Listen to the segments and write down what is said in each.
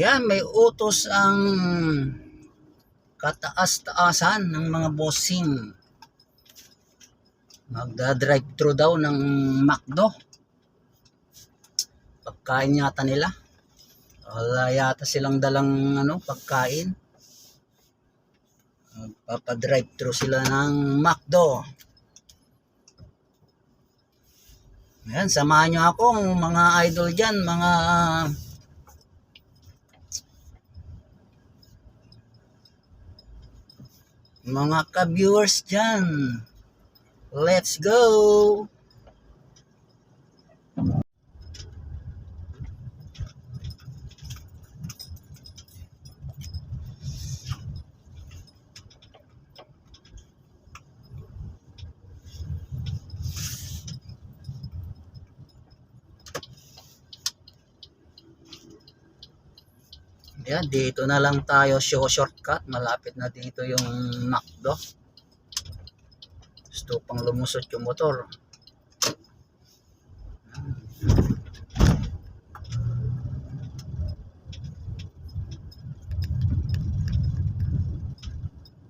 Ayan, may utos ang kataas-taasan ng mga bossing. Magda-drive-thru daw ng McDo. Pagkain yata nila. Wala yata silang dalang ano, pagkain. Magpapadrive-thru sila ng McDo. Ayan, samahan nyo ako mga idol dyan, mga mga ka-viewers dyan. Let's go! Yan, dito na lang tayo show shortcut. Malapit na dito yung McDo. Gusto pang lumusot yung motor.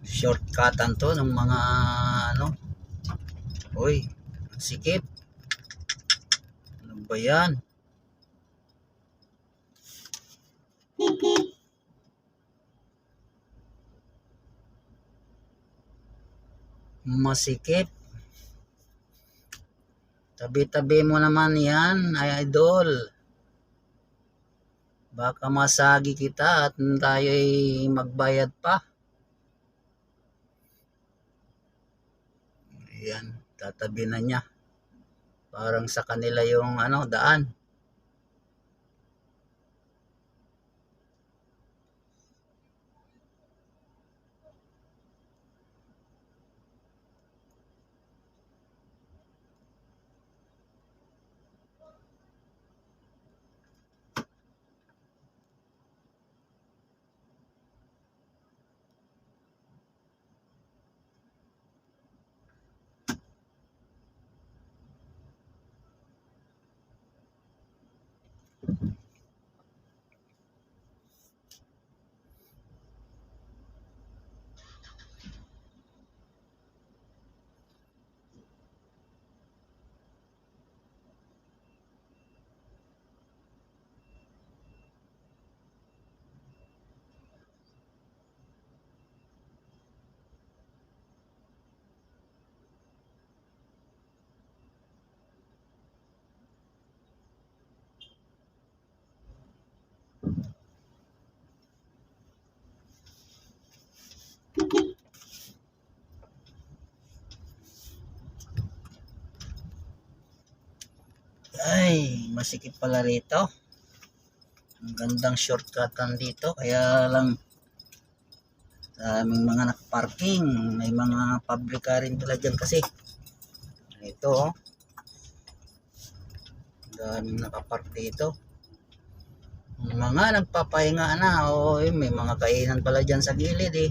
Shortcutan to ng mga ano. Uy, sikip. Ano ba yan? Masikip. Tabi-tabi mo naman yan, ay idol. Baka masagi kita at tayo'y magbayad pa. Yan, tatabi na niya. Parang sa kanila yung ano, daan. Ay, masikip pala rito. Ang gandang shortcutan dito. Kaya lang sa aming mga nakaparking, may mga car rin pala dyan kasi. Ito, oh. Ang daming nakapark dito. Mga nagpapahinga na, oh, eh, may mga kainan pala dyan sa gilid eh.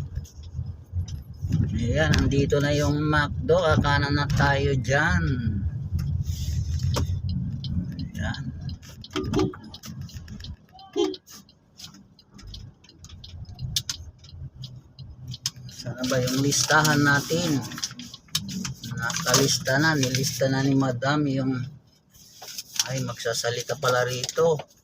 Ayan, andito na yung McDo, kakanan na tayo dyan. Ayan. Sana ba yung listahan natin? Nakalista na, nilista na ni Madam yung ay magsasalita pala rito.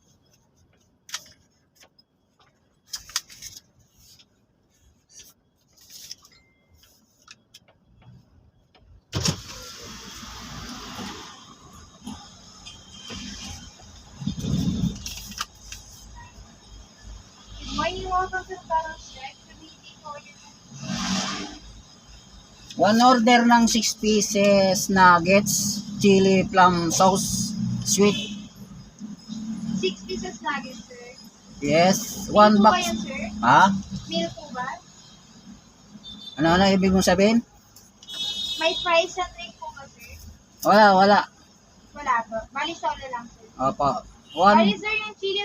One order ng 6 pieces nuggets, chili plum sauce, sweet. Six pieces nuggets, sir. Yes, Meal one box. yan, sir? Ha? Meal po ba? Ano ano ibig mong sabihin? May fries and drink po ba, sir? Wala, wala. Wala po. Bali, solo lang, sir. Opo. Bali, One. sir, yung chili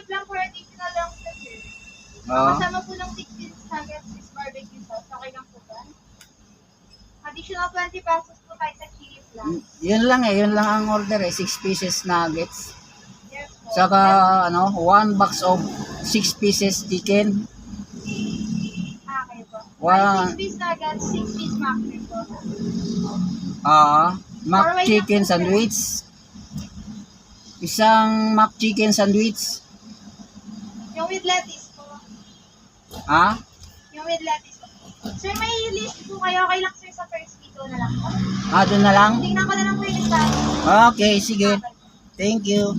Oh. Kasama po ng six pieces nuggets is barbecue sauce. Okay lang po ba? Additional 20 pesos po tayo sa chili plum. Yun lang eh, yun lang ang order eh, 6 pieces nuggets. Yes po. Saka ano, one box of 6 pieces chicken. Ah, okay po. Wow. 6 piece nuggets, 6 piece McFlurry po. Ah, mac Or wait chicken lang. sandwich. Isang mac chicken sandwich. Yung with lettuce Ah? Yung with lettuce. Sir, may list po kayo. Okay lang sir sa first video na lang. Ah, doon na lang? Tingnan ko na lang po yung listahan. Okay, sige. Thank you.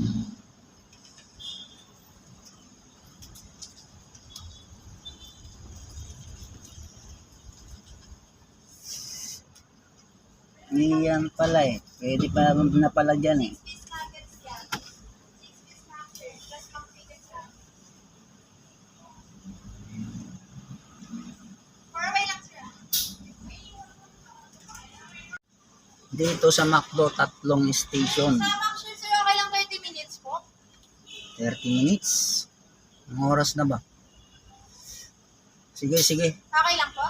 Iyan pala eh. Pwede pa na pala dyan eh. Dito sa McDo, tatlong station. Sir, okay lang 30 minutes po. 30 minutes. Ang oras na ba? Sige, sige. Okay lang po.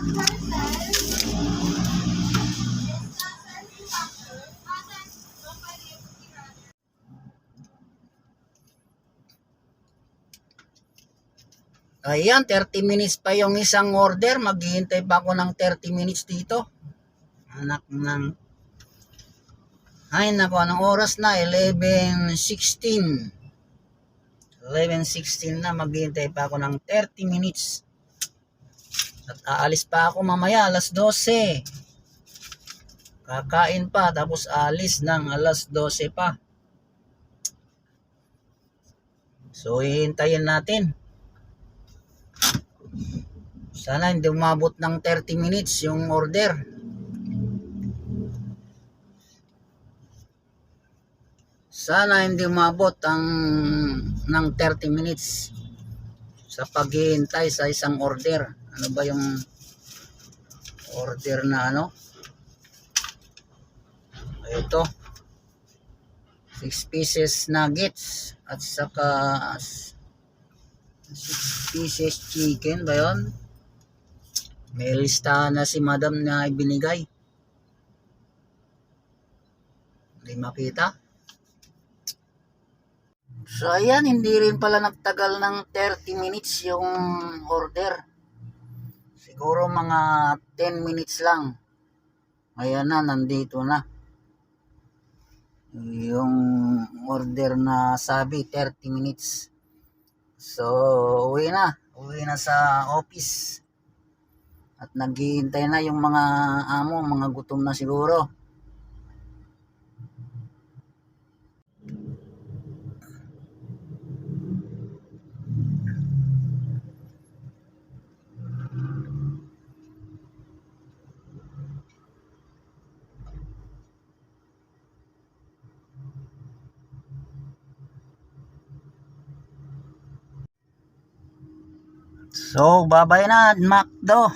Ayan, 30 minutes pa yung isang order. Maghihintay pa ako ng 30 minutes dito. Anak ng... Ay, nako, anong oras na? 11.16. 11.16 na, maghihintay pa ako ng 30 minutes. At aalis pa ako mamaya, alas 12. Kakain pa, tapos alis ng alas 12 pa. So, hihintayin natin. Sana hindi umabot ng 30 minutes yung order. Sana hindi umabot ang ng 30 minutes sa paghihintay sa isang order. Ano ba yung order na ano? Ito. 6 pieces nuggets at saka 6 pieces chicken ba yun? May listahan na si madam na ibinigay. Hindi makita. So ayan, hindi rin pala nagtagal ng 30 minutes yung order. Siguro mga 10 minutes lang. Ayan na, nandito na. Yung order na sabi 30 minutes. So, uwi na. Uwi na sa office. At naghihintay na yung mga amo, mga gutom na siguro. So, babay na, Macdo.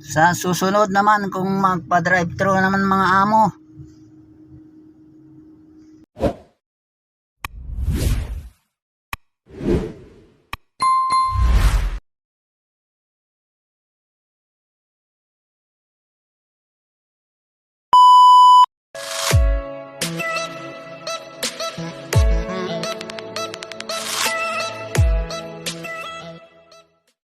Sa susunod naman, kung magpa-drive-thru naman mga amo,